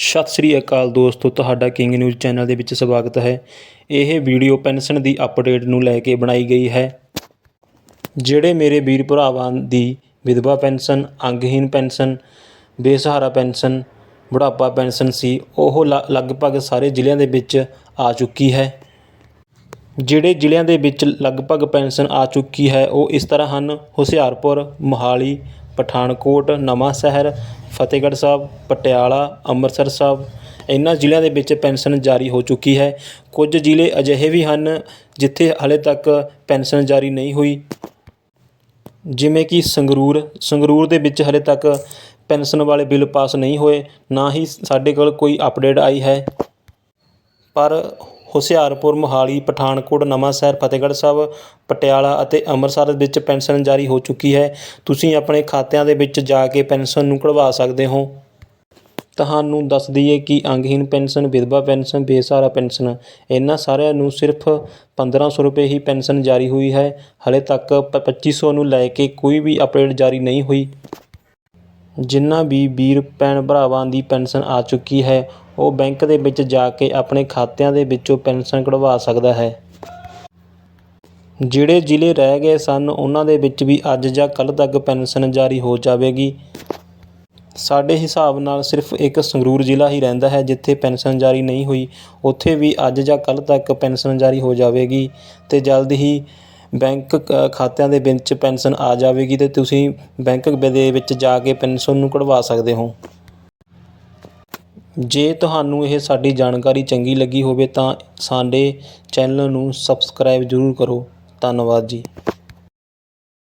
ਸਤਿ ਸ੍ਰੀ ਅਕਾਲ ਦੋਸਤੋ, ਤੁਹਾਡਾ king news channel ਦੇ ਵਿੱਚ ਸਵਾਗਤ ਹੈ। ਇਹ ਵੀਡੀਓ ਪੈਨਸ਼ਨ ਦੀ ਅਪਡੇਟ ਨੂੰ ਲੈ ਕੇ ਬਣਾਈ ਗਈ ਹੈ। ਜਿਹੜੇ ਮੇਰੇ ਵੀਰ ਭਰਾਵਾਂ ਦੀ ਵਿਧਵਾ ਪੈਨਸ਼ਨ ਅੰਗਹੀਨ ਪੈਨਸ਼ਨ ਬੇਸਹਾਰਾ ਪੈਨਸ਼ਨ ਬੁਢਾਪਾ ਪੈਨਸ਼ਨ ਸੀ, ਉਹ ਲ- ਲਗਭਗ ਸਾਰੇ ਜ਼ਿਲ੍ਹਿਆਂ ਦੇ ਵਿੱਚ ਆ ਚੁੱਕੀ ਹੈ। ਜਿਹੜੇ ਜ਼ਿਲ੍ਹਿਆਂ ਦੇ ਵਿੱਚ ਲਗਭਗ ਪੈਨਸ਼ਨ ਆ ਚੁੱਕੀ ਹੈ, ਉਹ ਇਸ ਤਰ੍ਹਾਂ ਹਨ। ਹੁਸ਼ਿਆਰਪੁਰ, ਮੋਹਾਲੀ ਪਠਾਨਕੋਟ, ਨਵਾਂ ਸ਼ਹਿਰ, ਫਤਿਹਗੜ੍ਹ ਸਾਹਿਬ, ਪਟਿਆਲਾ, ਅੰਮ੍ਰਿਤਸਰ ਸਾਹਿਬ। ਇਹਨਾਂ ਜ਼ਿਲ੍ਹਿਆਂ ਦੇ ਵਿੱਚ ਪੈਨਸ਼ਨ ਜਾਰੀ ਹੋ ਚੁੱਕੀ ਹੈ। ਕੁਝ ਜ਼ਿਲ੍ਹੇ ਅਜਿਹੇ ਵੀ ਹਨ ਜਿੱਥੇ ਹਾਲੇ ਤੱਕ ਪੈਨਸ਼ਨ ਜਾਰੀ ਨਹੀਂ ਹੋਈ। ਜਿਵੇਂ ਕਿ ਸੰਗਰੂਰ ਸੰਗਰੂਰ ਦੇ ਵਿੱਚ ਹਲੇ ਤੱਕ ਪੈਨਸ਼ਨ ਵਾਲੇ ਬਿੱਲ ਪਾਸ ਨਹੀਂ ਹੋਏ, ਨਾ ਹੀ ਸਾਡੇ ਕੋਲ ਕੋਈ ਅਪਡੇਟ ਆਈ ਹੈ। ਪਰ ਹੁਸ਼ਿਆਰਪੁਰ, ਮੋਹਾਲੀ, ਪਠਾਨਕੋਟ, ਨਵਾਂਸ਼ਹਿਰ, ਫਤਿਹਗੜ੍ਹ ਸਾਹਿਬ, ਪਟਿਆਲਾ ਅਤੇ ਅੰਮ੍ਰਿਤਸਰ ਵਿੱਚ ਪੈਨਸ਼ਨ ਜਾਰੀ ਹੋ ਚੁੱਕੀ ਹੈ। ਤੁਸੀਂ ਆਪਣੇ ਖਾਤਿਆਂ ਦੇ ਵਿੱਚ ਜਾ ਕੇ ਪੈਨਸ਼ਨ ਨੂੰ ਕਢਵਾ ਸਕਦੇ ਹੋ। ਤੁਹਾਨੂੰ ਦੱਸ ਦਈਏ ਕਿ ਅੰਗਹੀਨ ਪੈਨਸ਼ਨ, ਵਿਧਵਾ ਪੈਨਸ਼ਨ, ਬੇਸਹਾਰਾ ਪੈਨਸ਼ਨ, ਇਹਨਾਂ ਸਾਰਿਆਂ ਨੂੰ ਸਿਰਫ 1500 ਰੁਪਏ ਹੀ ਪੈਨਸ਼ਨ ਜਾਰੀ ਹੋਈ ਹੈ। ਹਲੇ ਤੱਕ ਪ- 2500 ਨੂੰ ਲੈ ਕੇ ਕੋਈ ਵੀ ਅਪਡੇਟ ਜਾਰੀ ਨਹੀਂ ਹੋਈ। ਜਿਨ੍ਹਾਂ ਵੀ ਵੀਰ, ਭੈਣ ਭਰਾਵਾਂ ਦੀ ਪੈਨਸ਼ਨ ਆ ਚੁੱਕੀ ਹੈ ਉਹ ਬੈਂਕ ਦੇ ਵਿੱਚ ਜਾ ਕੇ ਆਪਣੇ ਖਾਤਿਆਂ ਦੇ ਵਿੱਚੋਂ ਪੈਨਸ਼ਨ ਕਢਵਾ ਸਕਦਾ ਹੈ। ਜਿਹੜੇ ਜ਼ਿਲ੍ਹੇ ਰਹਿ ਗਏ ਸਨ, ਉਹਨਾਂ ਦੇ ਵਿੱਚ ਵੀ ਅੱਜ ਜਾਂ ਕੱਲ੍ਹ ਤੱਕ ਪੈਨਸ਼ਨ ਜਾਰੀ ਹੋ ਜਾਵੇਗੀ। ਸਾਡੇ ਹਿਸਾਬ ਨਾਲ ਸਿਰਫ ਇੱਕ ਸੰਗਰੂਰ ਜ਼ਿਲ੍ਹਾ ਹੀ ਰਹਿੰਦਾ ਹੈ, ਜਿੱਥੇ ਪੈਨਸ਼ਨ ਜਾਰੀ ਨਹੀਂ ਹੋਈ। ਉੱਥੇ ਵੀ ਅੱਜ ਜਾਂ ਕੱਲ੍ਹ ਤੱਕ ਪੈਨਸ਼ਨ ਜਾਰੀ ਹੋ ਜਾਵੇਗੀ ਤੇ ਜਲਦ ਹੀ ਬੈਂਕ ਕ- ਖਾਤਿਆਂ ਦੇ ਵਿੱਚ ਪੈਨਸ਼ਨ ਆ ਜਾਵੇਗੀ ਤੇ ਤੁਸੀਂ ਬੈਂਕ ਦੇ ਵਿੱਚ ਜਾ ਕੇ ਪੈਨਸ਼ਨ ਨੂੰ ਕਢਵਾ ਸਕਦੇ ਹੋ। ਜੇ ਤੁਹਾਨੂੰ ਇਹ ਸਾਡੀ ਜਾਣਕਾਰੀ ਚੰਗੀ ਲੱਗੀ ਹੋਵੇ ਤਾਂ ਸਾਡੇ ਚੈਨਲ ਨੂੰ ਸਬਸਕ੍ਰਾਈਬ ਜ਼ਰੂਰ ਕਰੋ। ਧੰਨਵਾਦ ਜੀ।